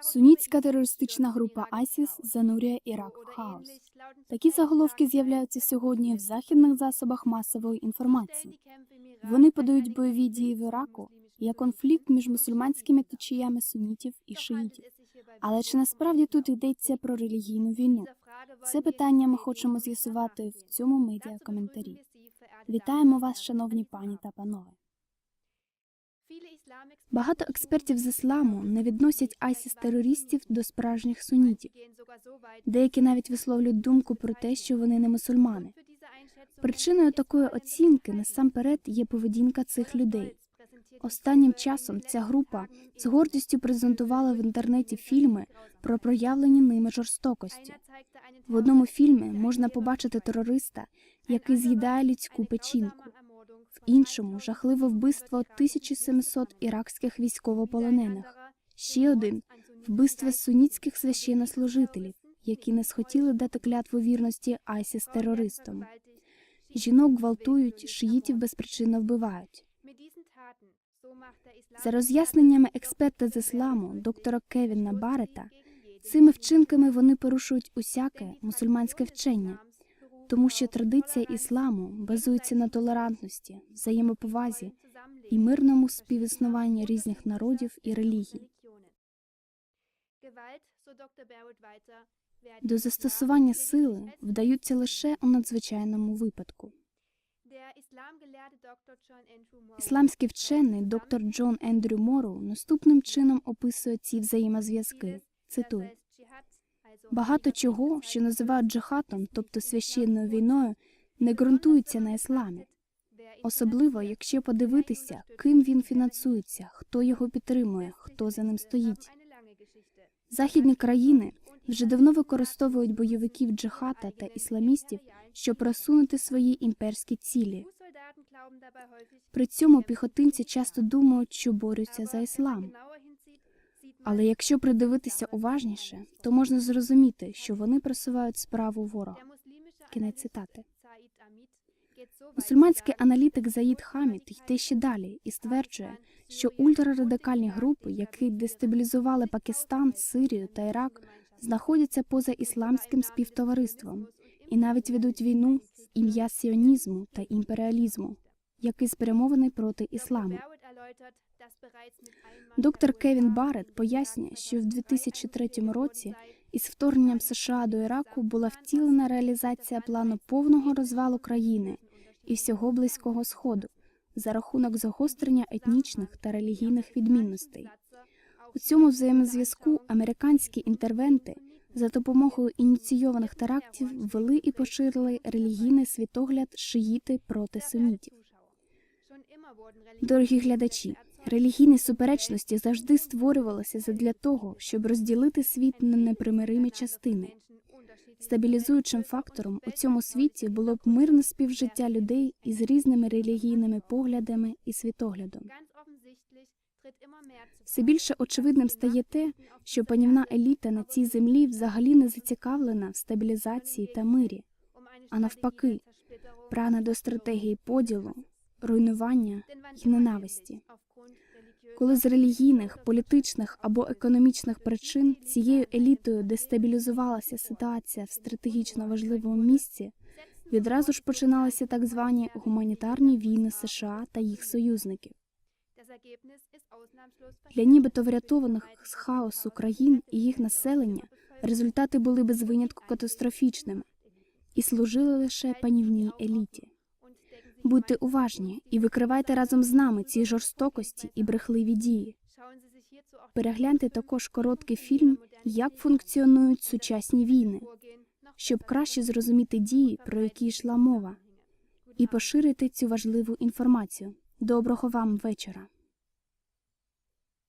Сунітська терористична група ISIS занурює Ірак в хаос. Такі заголовки з'являються сьогодні в західних засобах масової інформації. Вони подають бойові дії в Іраку як конфлікт між мусульманськими течіями сунітів і шиїтів. Але чи насправді тут йдеться про релігійну війну? Це питання ми хочемо з'ясувати в цьому медіа коментарі. Вітаємо вас, шановні пані та панове. Багато експертів з ісламу не відносять айсіс терористів до справжніх сунітів. Деякі навіть висловлюють думку про те, що вони не мусульмани. Причиною такої оцінки насамперед є поведінка цих людей. Останнім часом ця група з гордістю презентувала в інтернеті фільми про проявлені ними жорстокості. В одному фільмі можна побачити терориста, який з'їдає людську печінку. Іншому жахливе вбивство 1700 іракських військовополонених. Ще один вбивство сунітських священнослужителів, які не схотіли дати клятву вірності айсіс терористам. Жінок гвалтують, шиїтів безпричинно вбивають. За роз'ясненнями експерта з ісламу, доктора Кевіна Барета, цими вчинками вони порушують усяке мусульманське вчення, тому що традиція ісламу базується на толерантності, взаємоповазі і мирному співіснуванні різних народів і релігій. До застосування сили вдаються лише у надзвичайному випадку. Ісламський вчений доктор Джон Ендрю Морроу наступним чином описує ці взаємозв'язки. Цитую. Багато чого, що називають джихатом, тобто священною війною, не ґрунтується на ісламі. Особливо, якщо подивитися, ким він фінансується, хто його підтримує, хто за ним стоїть. Західні країни вже давно використовують бойовиків джихата та ісламістів, щоб просунути свої імперські цілі. При цьому піхотинці часто думають, що борються за іслам. Але якщо придивитися уважніше, то можна зрозуміти, що вони просувають справу ворога. Кінець цитати. Мусульманський аналітик Заїд Хамід йде ще далі і стверджує, що ультрарадикальні групи, які дестабілізували Пакистан, Сирію та Ірак, знаходяться поза ісламським співтовариством і навіть ведуть війну в ім'я сіонізму та імперіалізму, який спрямований проти ісламу. Доктор Кевін Барретт пояснює, що в 2003 році із вторгненням США до Іраку була втілена реалізація плану повного розвалу країни і всього близького сходу за рахунок загострення етнічних та релігійних відмінностей. У цьому взаємозв'язку американські інтервенти за допомогою ініційованих терактів ввели і поширили релігійний світогляд шиїти проти сунітів. Дорогі глядачі, релігійні суперечності завжди створювалися задля того, щоб розділити світ на непримиримі частини. Стабілізуючим фактором у цьому світі було б мирне співжиття людей із різними релігійними поглядами і світоглядом. Все більше очевидним стає те, що панівна еліта на цій землі взагалі не зацікавлена в стабілізації та мирі, а навпаки, прагне до стратегії поділу, руйнування і ненависті. Коли з релігійних, політичних або економічних причин цією елітою дестабілізувалася ситуація в стратегічно важливому місці, відразу ж починалися так звані гуманітарні війни США та їх союзників. Для нібито врятованих з хаосу країн і їх населення результати були без винятку катастрофічними і служили лише панівній еліті. Будьте уважні і викривайте разом з нами ці жорстокості і брехливі дії. Перегляньте також короткий фільм Як функціонують сучасні війни, щоб краще зрозуміти дії, про які йшла мова, і поширити цю важливу інформацію. Доброго вам вечора.